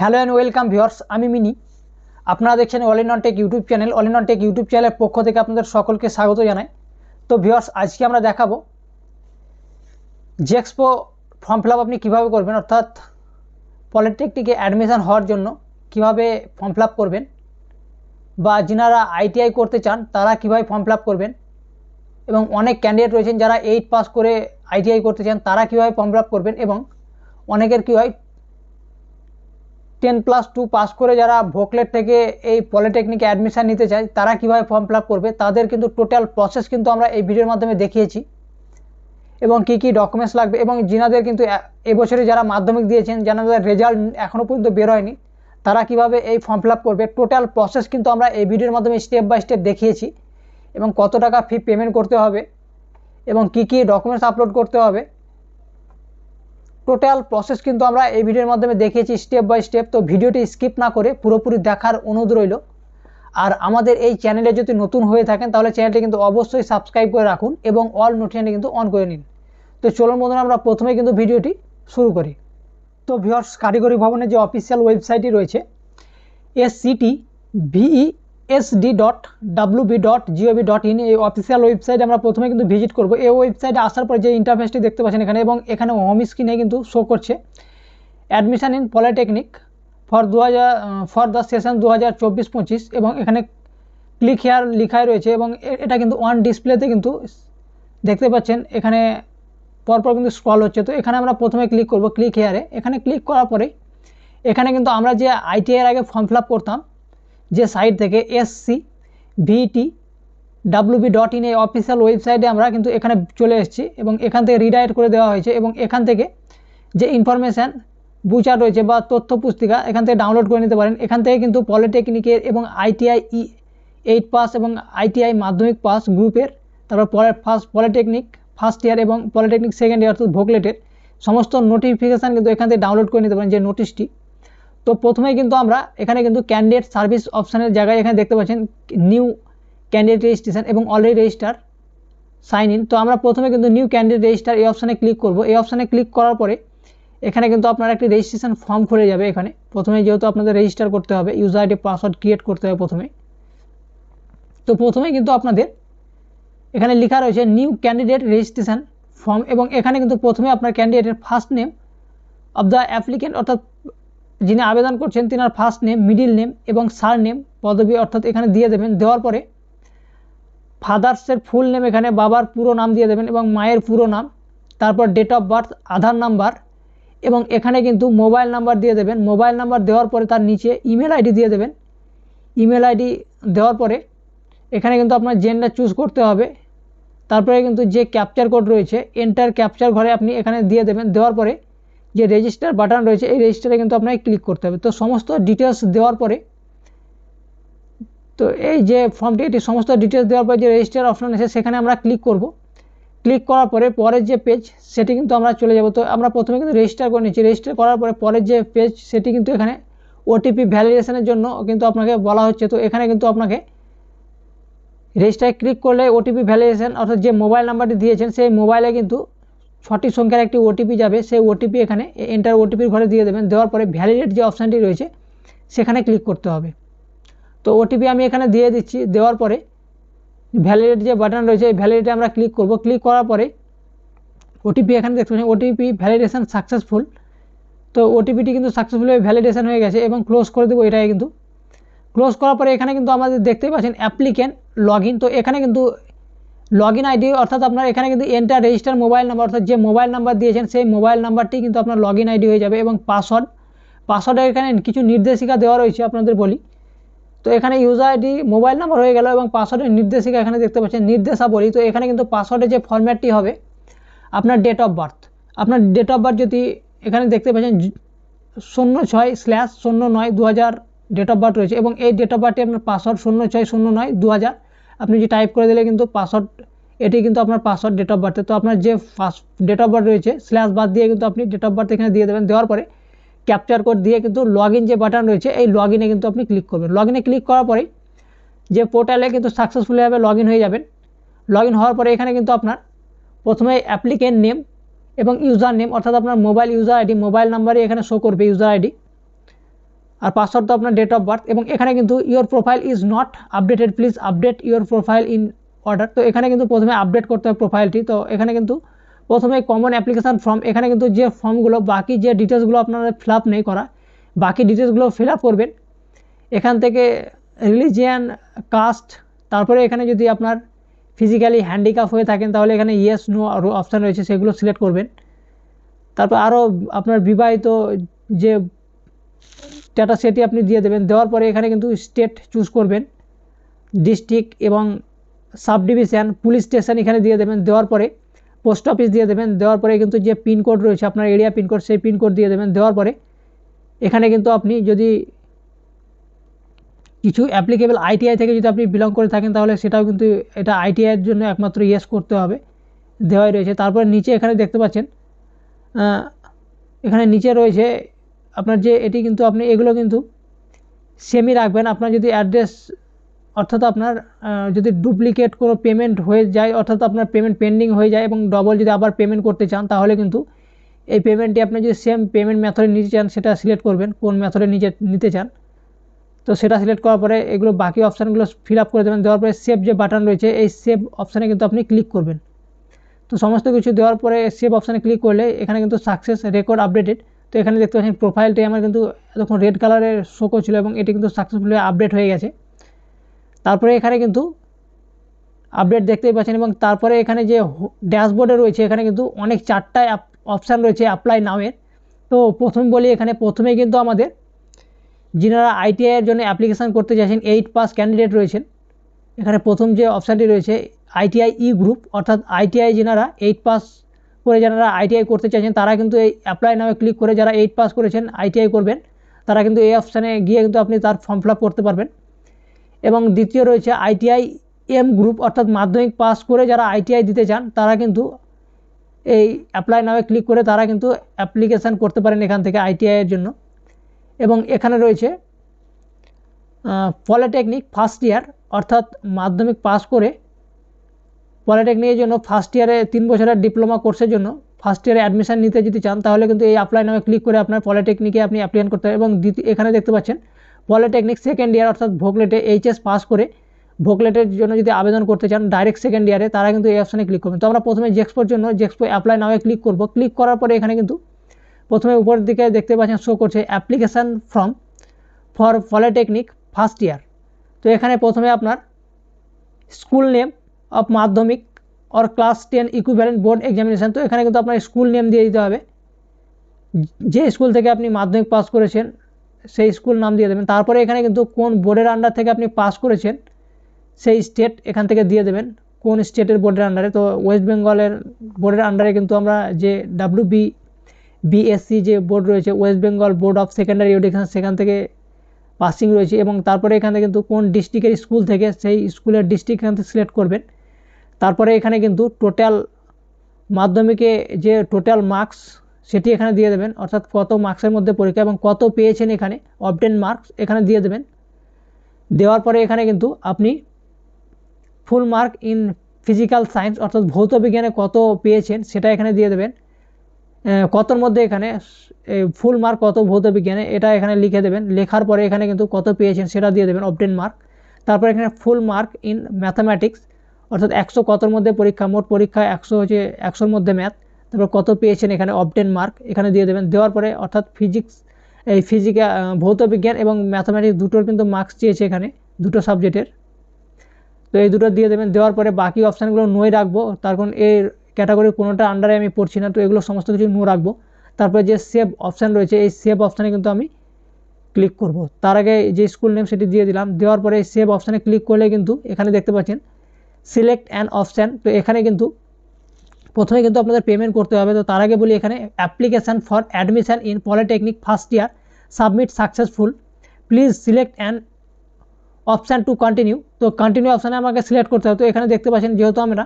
Hello and welcome viewers আমি মিনি। আপনারা দেখছেন all in tech YouTube channel all in tech YouTube চ্যানেলের পক্ষ থেকে আপনাদের সকলকে স্বাগত জানাই। তো ভিউয়ার্স আজকে আমরা দেখাবো জেক্সপো ফর্ম ফিল আপনি কীভাবে করবেন, অর্থাৎ পলিটেকনিকে অ্যাডমিশান হওয়ার জন্য কীভাবে ফর্ম ফিল করবেন, বা যিনারা আইটিআই করতে চান, তারা কীভাবে ফর্ম ফিল করবেন, এবং অনেক ক্যান্ডিডেট রয়েছেন যারা এইট পাস করে আইটিআই করতে চান, তারা কীভাবে ফর্ম ফিল করবেন, এবং অনেকের কী হয় টেন প্লাস টু পাস করে যারা ভোকলেট থেকে এই পলিটেকনিকে অ্যাডমিশান নিতে চায়, তারা কীভাবে ফর্ম ফিল করবে, তাদের কিন্তু টোটাল প্রসেস কিন্তু আমরা এই ভিডিওর মাধ্যমে দেখিয়েছি। এবং কী কী ডকুমেন্টস লাগবে, এবং যিনাদের কিন্তু এবছরে যারা মাধ্যমিক দিয়েছেন যাদের রেজাল্ট এখনও পর্যন্ত বেরোয়নি তারা কীভাবে এই ফর্ম ফিল করবে, টোটাল প্রসেস কিন্তু আমরা এই ভিডিওর মাধ্যমে স্টেপ বাই স্টেপ দেখিয়েছি। এবং কত টাকা ফি পেমেন্ট করতে হবে, এবং কী কী ডকুমেন্টস আপলোড করতে হবে টোটাল প্রসেস কিন্তু আমরা এই ভিডিওর মাধ্যমে দেখিয়েছি স্টেপ বাই স্টেপ তো ভিডিওটি স্কিপ না করে পুরোপুরি দেখার অনুরোধ রইল। আর আমাদের এই চ্যানেলে যদি নতুন হয়ে থাকেন, তাহলে চ্যানেলটি কিন্তু অবশ্যই সাবস্ক্রাইব করে রাখুন এবং অল নোটিফিকেশনটি কিন্তু অন করে নিন। তো চলুন বন্ধুরা, আমরা প্রথমে কিন্তু ভিডিওটি শুরু করি। তো ভিওর্স কারিগরি ভবনের যে অফিসিয়াল ওয়েবসাইটটি রয়েছে S CT VE SD dot W B dot GOV dot in এই অফিসিয়াল ওয়েবসাইটে আমরা প্রথমে কিন্তু ভিজিট করব। এই ওয়েবসাইটে আসার পর যে ইন্টারফেসটি দেখতে পাচ্ছেন এখানে এবং এখানে হোম স্ক্রিনে কিন্তু শো করছে। অ্যাডমিশন ইন পলিটেকনিক ফর দু হাজার ফর দ্য সেশন দু হাজার এবং এখানে ক্লিক হেয়ার লেখাই রয়েছে এবং এটা কিন্তু ওয়ান ডিসপ্লেতে কিন্তু দেখতে পাচ্ছেন। এখানে পরপর কিন্তু স্ক্রল হচ্ছে। তো এখানে আমরা প্রথমে ক্লিক করব ক্লিক হেয়ারে এখানে ক্লিক করার পরে এখানে কিন্তু আমরা যে আইটিআইয়ের আগে ফর্ম ফিল করতাম যে সাইট থেকে SC VT WB dot in এই অফিসিয়াল ওয়েবসাইটে আমরা কিন্তু এখানে চলে এসেছি এবং এখান থেকে রিডাইরেক্ট করে দেওয়া হয়েছে এবং এখান থেকে যে ইনফরমেশান বুচার রয়েছে বা তথ্য পুস্তিকা, এখান থেকে ডাউনলোড করে নিতে পারেন। এখান থেকে কিন্তু পলিটেকনিকের এবং আইটিআই ই এইট পাস এবং আইটিআই মাধ্যমিক পাস গ্রুপের তারপর পরে ফার্স্ট পলিটেকনিক ফার্স্ট ইয়ার এবং পলিটেকনিক সেকেন্ড ইয়ার অর্থাৎ ভোকলেটের সমস্ত নোটিফিকেশান কিন্তু এখান থেকে ডাউনলোড করে নিতে পারেন যে নোটিশটি তো প্রথমেই কিন্তু আমরা এখানে কিন্তু ক্যান্ডিডেট সার্ভিস অপশানের জায়গায় এখানে দেখতে পাচ্ছেন নিউ ক্যান্ডিডেট রেজিস্ট্রেশন এবং অলরেডি রেজিস্টার সাইন ইন তো আমরা প্রথমে কিন্তু নিউ ক্যান্ডিডেট রেজিস্টার এই অপশানে ক্লিক করব। এই অপশানে ক্লিক করার পরে এখানে কিন্তু আপনার একটি রেজিস্ট্রেশন ফর্ম খুলে যাবে এখানে। প্রথমে যেহেতু আপনাদের রেজিস্টার করতে হবে ইউজার আইডি পাসওয়ার্ড ক্রিয়েট করতে হবে প্রথমে। তো প্রথমে কিন্তু আপনাদের এখানে লেখা রয়েছে নিউ ক্যান্ডিডেট রেজিস্ট্রেশন ফর্ম এবং এখানে কিন্তু প্রথমে আপনার ক্যান্ডিডেটের first name of the applicant অর্থাৎ যিনি আবেদন করছেন, তিনার ফার্স্ট নেম মিডিল নেম এবং সার নেম পদবি অর্থাৎ এখানে দিয়ে দেবেন। দেওয়ার পরে ফাদার্সের ফুল নেম এখানে বাবার পুরো নাম দিয়ে দেবেন এবং মায়ের পুরো নাম, তারপর date of birth Aadhaar number এবং এখানে কিন্তু মোবাইল নাম্বার দিয়ে দেবেন। মোবাইল নাম্বার দেওয়ার পরে তার নিচে ইমেল আইডি দিয়ে দেবেন। ইমেল আইডি দেওয়ার পরে এখানে কিন্তু আপনার জেন্ডার চুজ করতে হবে। তারপরে কিন্তু যে ক্যাপচার কোড রয়েছে এন্টার ক্যাপচার ঘরে আপনি এখানে দিয়ে দেবেন। দেওয়ার পরে যে রেজিস্টার বাটন রয়েছে, এই রেজিস্টারে কিন্তু আপনাকে ক্লিক করতে হবে। তো সমস্ত ডিটেলস দেওয়ার পরে, তো এই যে ফর্মটি এটি সমস্ত ডিটেলস দেওয়ার পরে যে রেজিস্টার অপশন আছে, সেখানে আমরা ক্লিক করব। ক্লিক করার পরে পরের যে পেজ সেটি কিন্তু আমরা চলে যাব। তো আমরা প্রথমে কিন্তু রেজিস্টার করে নিচ্ছি। রেজিস্টার করার পরে পরের যে পেজ সেটি কিন্তু এখানে ওটিপি ভ্যালিডেশনের জন্য কিন্তু আপনাকে বলা হচ্ছে। তো এখানে কিন্তু আপনাকে রেজিস্টারে ক্লিক করলে ওটিপি ভ্যালিডেশন অর্থাৎ যে মোবাইল নাম্বারটি দিয়েছেন, সেই মোবাইলে কিন্তু ছটি সংখ্যার একটি ওটিপি যাবে, সেই ওটিপি এখানে এন্টার ওটিপির ঘরে দিয়ে দেবেন। দেওয়ার পরে ভ্যালিডেট যে অপশানটি রয়েছে, সেখানে ক্লিক করতে হবে। তো ওটিপি আমি এখানে দিয়ে দিচ্ছি। দেওয়ার পরে ভ্যালিডেট যে বাটন রয়েছে, এই ভ্যালিডেটে আমরা ক্লিক করব। ক্লিক করার পরে ওটিপি এখানে দেখতে পাচ্ছেন ওটিপি ভ্যালিডেশন সাকসেসফুল তো ওটিপিটি কিন্তু সাকসেসফুলি ভ্যালিডেশন হয়ে গেছে এবং ক্লোজ করে দেবো এটাই কিন্তু। ক্লোজ করার পরে এখানে কিন্তু আমাদের দেখতেই পাচ্ছেন অ্যাপ্লিকেন্ট লগ তো এখানে কিন্তু লগ ইন আইডি অর্থাৎ আপনার এখানে কিন্তু এন্টার রেজিস্টার মোবাইল নাম্বার অর্থাৎ যে মোবাইল নাম্বার দিয়েছেন, সেই মোবাইল নাম্বারটি কিন্তু আপনার লগ ইন আইডি হয়ে যাবে এবং পাসওয়ার্ড পাসওয়ার্ডের এখানে কিছু নির্দেশিকা দেওয়া রয়েছে, আপনাদের বলি। তো এখানে ইউজার আইডি মোবাইল নাম্বার হয়ে গেল এবং পাসওয়ার্ডের নির্দেশিকা এখানে দেখতে পাচ্ছেন, নির্দেশাবলী। তো এখানে কিন্তু পাসওয়ার্ডের যে ফরম্যাটটি হবে, আপনার ডেট অফ বার্থ আপনার ডেট অফ বার্থ যদি এখানে দেখতে পাচ্ছেন শূন্য ছয় স্ল্যাশ শূন্য নয় দু হাজার ডেট অফ বার্থ রয়েছে এবং এই ডেট অফ বার্থটি আপনার পাসওয়ার্ড শূন্য ছয় শূন্য নয় দু হাজার আপনি যে টাইপ করে দিলে কিন্তু পাসওয়ার্ড এটি কিন্তু আপনার পাসওয়ার্ড ডেট অফ বার্থে তো আপনার যে ফার্স্ট ডেট অফ বার্থ রয়েছে স্ল্যাশ বাদ দিয়ে কিন্তু আপনি ডেট অফ বার্থ এখানে দিয়ে দেবেন। দেওয়ার পরে ক্যাপচার কোড দিয়ে কিন্তু লগ যে বাটন রয়েছে, এই লগ কিন্তু আপনি ক্লিক করবেন। লগ ক্লিক করার পরে যে পোর্টালে কিন্তু সাকসেসফুলিভাবে লগ হয়ে যাবেন। লগ হওয়ার পরে এখানে কিন্তু আপনার প্রথমে অ্যাপ্লিকেন্ট নেম এবং ইউজার নেম অর্থাৎ আপনার মোবাইল ইউজার আইডি মোবাইল নাম্বারই এখানে শো করবে ইউজার আইডি আর পাসওয়ার্ড তো আপনার ডেট অফ বার্থ এবং এখানে কিন্তু your profile is not updated please update your profile in order তো এখানে কিন্তু প্রথমে আপডেট করতে হবে প্রোফাইলটি তো এখানে কিন্তু প্রথমে কমন অ্যাপ্লিকেশান ফর্ম এখানে কিন্তু যে ফর্মগুলো বাকি যে ডিটেলসগুলো আপনারা ফিল আপ নেই করা, বাকি ডিটেলসগুলো ফিল আপ করবেন। এখান থেকে রিলিজিয়ান কাস্ট তারপরে এখানে যদি আপনার ফিজিক্যালি হ্যান্ডিক্যাপ হয়ে থাকেন, তাহলে এখানে ইয়েস নো আরও অপশান রয়েছে, সেগুলো সিলেক্ট করবেন। তারপর আরও আপনার বিবাহিত যে স্ট্যাটাস সেটি আপনি দিয়ে দেবেন। দেওয়ার পরে এখানে কিন্তু স্টেট চুজ করবেন। ডিস্ট্রিক্ট এবং সাব ডিভিশন পুলিশ স্টেশন এখানে দিয়ে দেবেন। দেওয়ার পরে পোস্ট অফিস দিয়ে দেবেন। দেওয়ার পরে কিন্তু যে পিনকোড রয়েছে, আপনার এরিয়া পিনকোড সেই পিনকোড দিয়ে দেবেন। দেওয়ার পরে এখানে কিন্তু আপনি যদি কিছু অ্যাপ্লিকেবল আইটিআই থেকে যদি আপনি বিলং করে থাকেন, তাহলে সেটাও কিন্তু এটা আইটিআইয়ের জন্য একমাত্র ইয়েস করতে হবে। দেওয়াই রয়েছে। তারপরে নিচে এখানে দেখতে পাচ্ছেন এখানে নিচে রয়েছে আপনার যে এটি কিন্তু আপনি, এগুলো কিন্তু সেমই রাখবেন। আপনার যদি অ্যাড্রেস অর্থাৎ আপনার যদি ডুপ্লিকেট কোনো পেমেন্ট হয়ে যায়, অর্থাৎ আপনার পেমেন্ট পেন্ডিং হয়ে যায় এবং ডবল যদি আবার পেমেন্ট করতে চান, তাহলে কিন্তু এই পেমেন্টটি আপনি যদি সেম পেমেন্ট মেথডে নিতে চান, সেটা সিলেক্ট করবেন, কোন মেথডে নিজে নিতে চান। তো সেটা সিলেক্ট করার পরে এগুলো বাকি অপশানগুলো ফিল আপ করে দেবেন। দেওয়ার পরে সেভ যে বাটন রয়েছে, এই সেভ অপশানে কিন্তু আপনি ক্লিক করবেন। তো সমস্ত কিছু দেওয়ার পরে সেভ অপশানে ক্লিক করলে এখানে কিন্তু সাকসেস রেকর্ড আপডেটেড তো এখানে দেখতে পাচ্ছেন প্রোফাইলটি আমার কিন্তু এতক্ষণ রেড কালারের শো করছিল এবং এটি কিন্তু সাকসেসফুলি আপডেট হয়ে গেছে। তারপরে এখানে কিন্তু আপডেট দেখতেই পাচ্ছেন এবং তারপরে এখানে যে ড্যাশবোর্ডে রয়েছে, এখানে কিন্তু অনেক চারটা অপশান রয়েছে অ্যাপ্লাই নামের তো প্রথম বলি, এখানে প্রথমেই কিন্তু আমাদের যিনারা আইটিআইয়ের জন্য অ্যাপ্লিকেশান করতে চাইছেন এইট পাস ক্যান্ডিডেট রয়েছেন। এখানে প্রথম যে অপশানটি রয়েছে আইটিআই ই গ্রুপ অর্থাৎ আইটিআই যিনারা এইট পাস করে যারা আইটিআই করতে চাইছেন, তারা কিন্তু এই অ্যাপ্লাই নামে ক্লিক করে যারা এইট পাস করেছেন আইটিআই করবেন, তারা কিন্তু এই অপশানে গিয়ে কিন্তু আপনি তার ফর্ম ফিল করতে পারবেন। এবং দ্বিতীয় রয়েছে আইটিআই এম গ্রুপ অর্থাৎ মাধ্যমিক পাস করে যারা আইটিআই দিতে চান, তারা কিন্তু এই অ্যাপ্লাই নামে ক্লিক করে তারা কিন্তু অ্যাপ্লিকেশান করতে পারেন এখান থেকে আইটিআইয়ের জন্য। এবং এখানে রয়েছে পলিটেকনিক ফার্স্ট ইয়ার অর্থাৎ মাধ্যমিক পাস করে পলিটেকনিকের জন্য ফার্স্ট ইয়ারে তিন বছরের ডিপ্লোমা কোর্সের জন্য ফার্স্ট ইয়ারে অ্যাডমিশান নিতে যদি চান, তাহলে কিন্তু এই অ্যাপ্লাই নামে ক্লিক করে আপনার পলিটেকনিকে আপনি অ্যাপ্লাই করতে এবং এখানে দেখতে পাচ্ছেন পলিটেকনিক সেকেন্ড ইয়ার অর্থাৎ ভোগলেটে এইচএস পাস করে ভোগলেটের জন্য যদি আবেদন করতে চান ডাইরেক্ট সেকেন্ড ইয়ারে তারা কিন্তু এই অপশানে ক্লিক করবেন তো আমরা প্রথমে জেক্সপোর জন্য জেক্সপো অ্যাপ্লাই নামে ক্লিক করব। ক্লিক করার পরে এখানে কিন্তু প্রথমে উপরের দিকে দেখতে পাচ্ছেন শো করছে application form for polytechnic first year তো এখানে প্রথমে আপনার স্কুল নেম অফ মাধ্যমিক or class ten equivalent board examination তো এখানে কিন্তু আপনার স্কুল নেম দিয়ে দিতে হবে। যে স্কুল থেকে আপনি মাধ্যমিক পাস করেছেন, সেই স্কুল নাম দিয়ে দেবেন। তারপরে এখানে কিন্তু কোন বোর্ডের আন্ডার থেকে আপনি পাস করেছেন, সেই স্টেট এখান থেকে দিয়ে দেবেন, কোন স্টেটের বোর্ডের আন্ডারে তো ওয়েস্ট বেঙ্গলের বোর্ডের আন্ডারে কিন্তু আমরা যে ডাব্লিউ বি বিএসসি যে বোর্ড রয়েছে West Bengal board of secondary education সেখান থেকে পাসিং রয়েছে এবং তারপরে এখানে কিন্তু কোন ডিস্ট্রিক্টের স্কুল থেকে সেই স্কুলের ডিস্ট্রিক্ট এখান থেকে সিলেক্ট করবেন। তারপরে এখানে কিন্তু টোটাল মাধ্যমিকে যে টোটাল মার্কস সেটি এখানে দিয়ে দেবেন। অর্থাৎ কত মার্কসের মধ্যে পরীক্ষা এবং কত পেয়েছেন এখানে অবটেন মার্কস এখানে দিয়ে দেবেন। দেওয়ার পরে এখানে কিন্তু আপনি full mark in physical science অর্থাৎ ভৌত বিজ্ঞানে কত পেয়েছেন, সেটা এখানে দিয়ে দেবেন। কতর মধ্যে এখানে ফুল মার্ক কত ভৌত বিজ্ঞানে, এটা এখানে লিখে দেবেন। লেখার পরে এখানে কিন্তু কত পেয়েছেন, সেটা দিয়ে দেবেন অবটেন মার্ক তারপর এখানে ফুল মার্ক ইন ম্যাথামেটিক্স অর্থাৎ একশো কতর মধ্যে পরীক্ষা? মোট পরীক্ষা একশো হচ্ছে একশোর মধ্যে ম্যাথ তারপর কত পেয়েছেন এখানে? অবটেন মার্ক এখানে দিয়ে দেবেন। দেওয়ার পরে অর্থাৎ ফিজিক্স এই ফিজিকা ভৌত বিজ্ঞান এবং ম্যাথামেটিক্স দুটোর কিন্তু মার্কস চেয়েছে এখানে, দুটো সাবজেক্টের তো এই দুটো দিয়ে দেবেন। দেওয়ার পরে বাকি অপশানগুলো নয় রাখব। তার কারণ এর ক্যাটাগরি কোনোটা আন্ডারে আমি পড়ছি না, তো এগুলো সমস্ত কিছু নো রাখব। তারপরে যে সেভ অপশান রয়েছে, এই সেভ অপশানে কিন্তু আমি ক্লিক করব। তার আগে যে স্কুল নেম সেটি দিয়ে দিলাম। দেওয়ার পরে সেভ অপশানে ক্লিক করলে কিন্তু এখানে দেখতে পাচ্ছেন সিলেক্ট অ্যান অপশান তো এখানে কিন্তু প্রথমে কিন্তু আপনাদের পেমেন্ট করতে হবে। তো তার আগে বলি এখানে application for admission in polytechnic first year submit successful please select an option to continue তো কন্টিনিউ অপশানে আমাকে সিলেক্ট করতে হবে। তো এখানে দেখতে পাচ্ছেন যেহেতু আমরা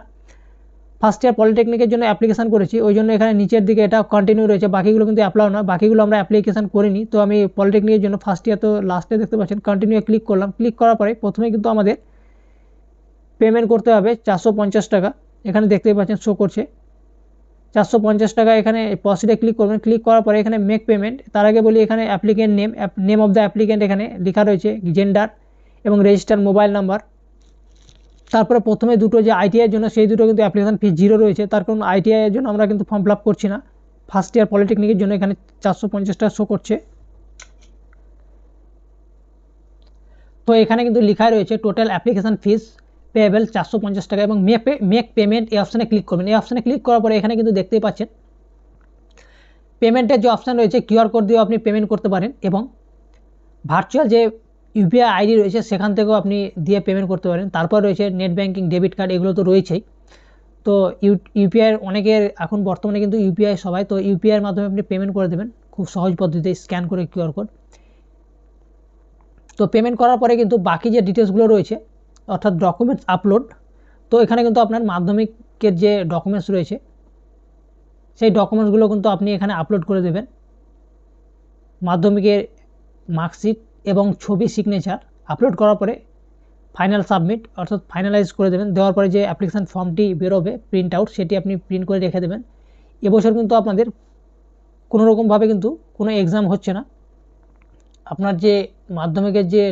ফার্স্ট ইয়ার পলিটেকনিকের জন্য অ্যাপ্লিকেশান করেছি, ওই জন্য এখানে নিচের দিকে এটা কন্টিনিউ রয়েছে। বাকিগুলো কিন্তু অ্যাপ্লাই নয় বাকিগুলো আমরা অ্যাপ্লিকেশান করিনি। তো আমি পলিটেকনিকের জন্য ফার্স্ট ইয়ার তো লাস্টে দেখতে পাচ্ছেন কন্টিনিউ ক্লিক করলাম। ক্লিক করার পরে প্রথমে কিন্তু আমাদের পেমেন্ট করতে হবে চারশো পঞ্চাশ টাকা। এখানে দেখতেই পাচ্ছেন শো করছে। চারশো পঞ্চাশ টাকা এখানে প্রসিডে ক্লিক করবেন। ক্লিক করার পরে এখানে মেক পেমেন্ট তার আগে বলি এখানে applicant name name of the applicant এখানে লেখা রয়েছে জেন্ডার এবং রেজিস্টার মোবাইল নাম্বার তারপরে প্রথমে দুটো যে আইটিআইয়ের জন্য, সেই দুটো কিন্তু অ্যাপ্লিকেশন ফি জিরো রয়েছে। তার কারণ আইটিআইয়ের জন্য আমরা কিন্তু ফর্ম ফিল করছি না। ফার্স্ট ইয়ার পলিটেকনিকের জন্য এখানে চারশো পঞ্চাশ টাকা শো করছে। তো এখানে কিন্তু লেখাই রয়েছে টোটাল অ্যাপ্লিকেশন ফিস পেয়েবেল চারশো পঞ্চাশ টাকা এবং মেপে মেক পেমেন্ট এই অপশানে ক্লিক করবেন। এই অপশানে ক্লিক করার পরে এখানে কিন্তু দেখতেই পাচ্ছেন পেমেন্টের যে অপশান রয়েছে কিউআর কোড দিয়েও আপনি পেমেন্ট করতে পারেন এবং ভার্চুয়াল যে ইউপিআই আইডি রয়েছে, সেখান থেকেও আপনি দিয়ে পেমেন্ট করতে পারেন। তারপর রয়েছে নেট ব্যাঙ্কিং ডেবিট কার্ড এগুলো তো রয়েছেই। তো ইউ ইউপিআইয়ের অনেকের এখন বর্তমানে কিন্তু ইউপিআই সবাই, তো ইউপিআইয়ের মাধ্যমে আপনি পেমেন্ট করে দেবেন। খুব সহজ পদ্ধতিতে স্ক্যান করে কিউআর কোড তো পেমেন্ট করার পরে কিন্তু বাকি যে ডিটেলসগুলো রয়েছে অর্থাৎ ডকুমেন্টস আপলোড তো এখানে কিন্তু আপনার মাধ্যমিকের যে ডকুমেন্টস রয়েছে, সেই ডকুমেন্টসগুলো কিন্তু আপনি এখানে আপলোড করে দেবেন। মাধ্যমিকের মার্কশিট এবং ছবি সিগনেচার আপলোড করার পরে ফাইনাল সাবমিট অর্থাৎ ফাইনালাইজ করে দেবেন। দেওয়ার পরে যে অ্যাপ্লিকেশান ফর্মটি বেরোবে প্রিন্ট আউট সেটি আপনি প্রিন্ট করে রেখে দেবেন। এবছর কিন্তু আপনাদের কোনো রকমভাবে কিন্তু কোনো এক্সাম হচ্ছে না। আপনার যে মাধ্যমিকের যে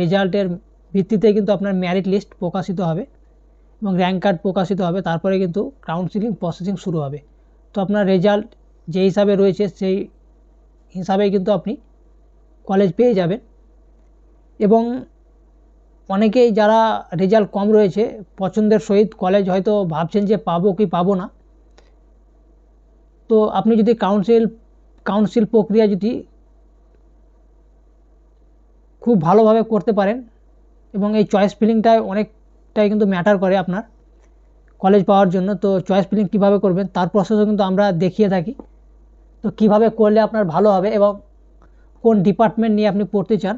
রেজাল্টের ভিত্তিতে কিন্তু আপনার ম্যারিট লিস্ট প্রকাশিত হবে এবং র্যাঙ্ক কার্ড প্রকাশিত হবে। তারপরে কিন্তু কাউন্সিলিং প্রসেসিং শুরু হবে। তো আপনার রেজাল্ট যে হিসাবে রয়েছে, সেই হিসাবেই কিন্তু আপনি কলেজ পেয়ে যাবেন। এবং অনেকেই যারা রেজাল্ট কম রয়েছে, পছন্দের সহিত কলেজ হয়তো ভাবছেন যে পাবো কি পাবো না। তো আপনি যদি কাউন্সিল কাউন্সিল প্রক্রিয়া যদি খুব ভালোভাবে করতে পারেন এবং এই চয়েস ফিলিংটায় অনেকটাই কিন্তু ম্যাটার করে আপনার কলেজ পাওয়ার জন্য। তো চয়েস ফিলিং কীভাবে করবেন, তার প্রসেসও কিন্তু আমরা দেখিয়ে থাকি। তো কীভাবে করলে আপনার ভালো হবে এবং কোন ডিপার্টমেন্ট নিয়ে আপনি পড়তে চান,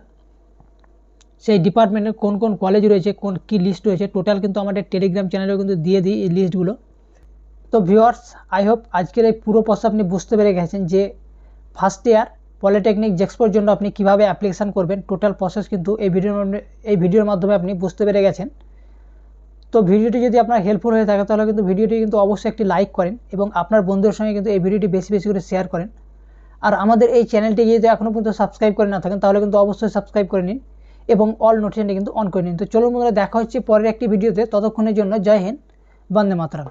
সেই ডিপার্টমেন্টে কোন কোন কলেজ রয়েছে, কোন কী লিস্ট রয়েছে টোটাল কিন্তু আমাদের টেলিগ্রাম চ্যানেলেও কিন্তু দিয়ে দিই এই লিস্টগুলো তো ভিওয়ার্স আই হোপ আজকের এই পুরো প্রশ্ন আপনি বুঝতে পেরে গেছেন যে ফার্স্ট ইয়ার পলিটেকনিক জেক্সপোর জন্য আপনি কীভাবে অ্যাপ্লিকেশান করবেন টোটাল প্রসেস কিন্তু এই ভিডিওর এই ভিডিওর মাধ্যমে আপনি বুঝতে পেরে গেছেন। তো ভিডিওটি যদি আপনার হেল্পফুল হয়ে থাকে, তাহলে কিন্তু ভিডিওটি কিন্তু অবশ্যই একটি লাইক করেন এবং আপনার বন্ধুদের সঙ্গে কিন্তু এই ভিডিওটি বেশি বেশি করে শেয়ার করেন। আর আমাদের এই চ্যানেলটি যদি এখনও পর্যন্ত সাবস্ক্রাইব করে না থাকেন, তাহলে কিন্তু অবশ্যই সাবস্ক্রাইব করে নিন এবং অল নোটিফিকেশনটি কিন্তু অন করে নিন। তো চলুন বন্ধুরা, দেখা হচ্ছে পরের একটি ভিডিওতে ততক্ষণের জন্য জয় হিন্দ, বন্দে মাতরম।